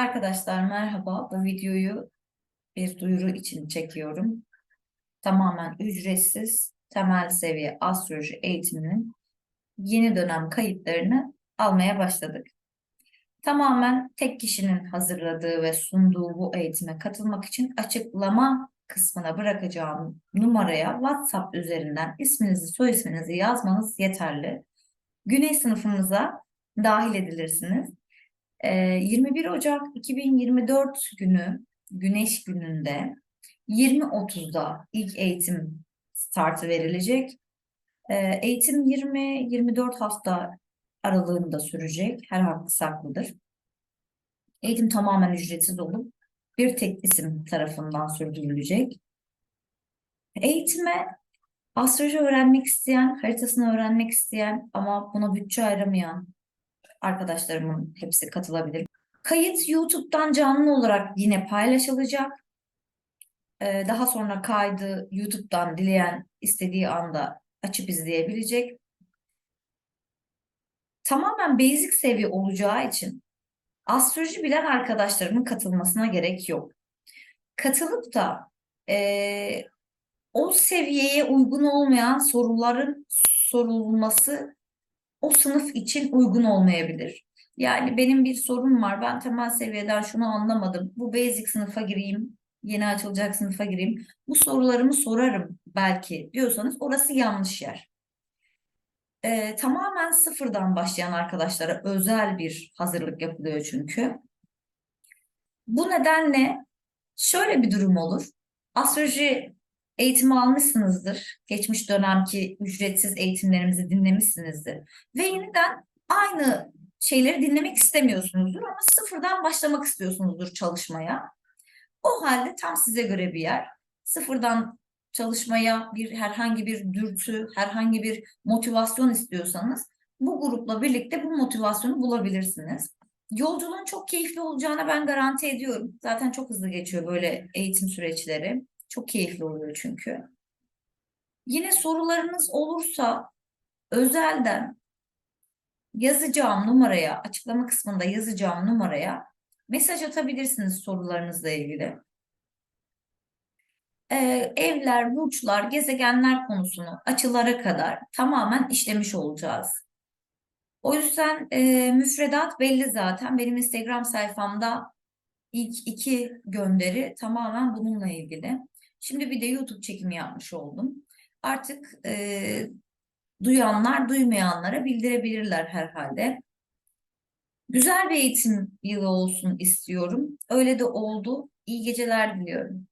Arkadaşlar merhaba. Bu videoyu bir duyuru için çekiyorum. Tamamen ücretsiz temel seviye astroloji eğitiminin yeni dönem kayıtlarını almaya başladık. Tamamen tek kişinin hazırladığı ve sunduğu bu eğitime katılmak için açıklama kısmına bırakacağım numaraya WhatsApp üzerinden isminizi, soy isminizi yazmanız yeterli. Güney sınıfımıza dahil edilirsiniz. Ee, 21 Ocak 2024 günü Güneş gününde 20.30'da ilk eğitim startı verilecek. Ee, eğitim 20-24 hafta aralığında sürecek. Her hakkı saklıdır. Eğitim tamamen ücretsiz olup bir tek isim tarafından sürdürülecek. Eğitime astroloji öğrenmek isteyen, haritasını öğrenmek isteyen ama buna bütçe ayıramayan arkadaşlarımın hepsi katılabilir. Kayıt YouTube'dan canlı olarak yine paylaşılacak. Ee, daha sonra kaydı YouTube'dan dileyen istediği anda açıp izleyebilecek. Tamamen basic seviye olacağı için astroloji bilen arkadaşlarımın katılmasına gerek yok. Katılıp da e, o seviyeye uygun olmayan soruların sorulması o sınıf için uygun olmayabilir. Yani benim bir sorun var. Ben temel seviyeden şunu anlamadım. Bu basic sınıfa gireyim, yeni açılacak sınıfa gireyim. Bu sorularımı sorarım belki diyorsanız orası yanlış yer. Ee, tamamen sıfırdan başlayan arkadaşlara özel bir hazırlık yapılıyor çünkü. Bu nedenle şöyle bir durum olur. Astroloji eğitimi almışsınızdır. Geçmiş dönemki ücretsiz eğitimlerimizi dinlemişsinizdir. Ve yeniden aynı şeyleri dinlemek istemiyorsunuzdur ama sıfırdan başlamak istiyorsunuzdur çalışmaya. O halde tam size göre bir yer. Sıfırdan çalışmaya bir herhangi bir dürtü, herhangi bir motivasyon istiyorsanız bu grupla birlikte bu motivasyonu bulabilirsiniz. Yolculuğun çok keyifli olacağına ben garanti ediyorum. Zaten çok hızlı geçiyor böyle eğitim süreçleri. Çok keyifli oluyor çünkü. Yine sorularınız olursa özelden yazacağım numaraya, açıklama kısmında yazacağım numaraya mesaj atabilirsiniz sorularınızla ilgili. Ee, evler, burçlar, gezegenler konusunu açılara kadar tamamen işlemiş olacağız. O yüzden e, müfredat belli zaten. Benim Instagram sayfamda ilk iki gönderi tamamen bununla ilgili. Şimdi bir de YouTube çekimi yapmış oldum. Artık e, duyanlar duymayanlara bildirebilirler herhalde. Güzel bir eğitim yılı olsun istiyorum. Öyle de oldu. İyi geceler diliyorum.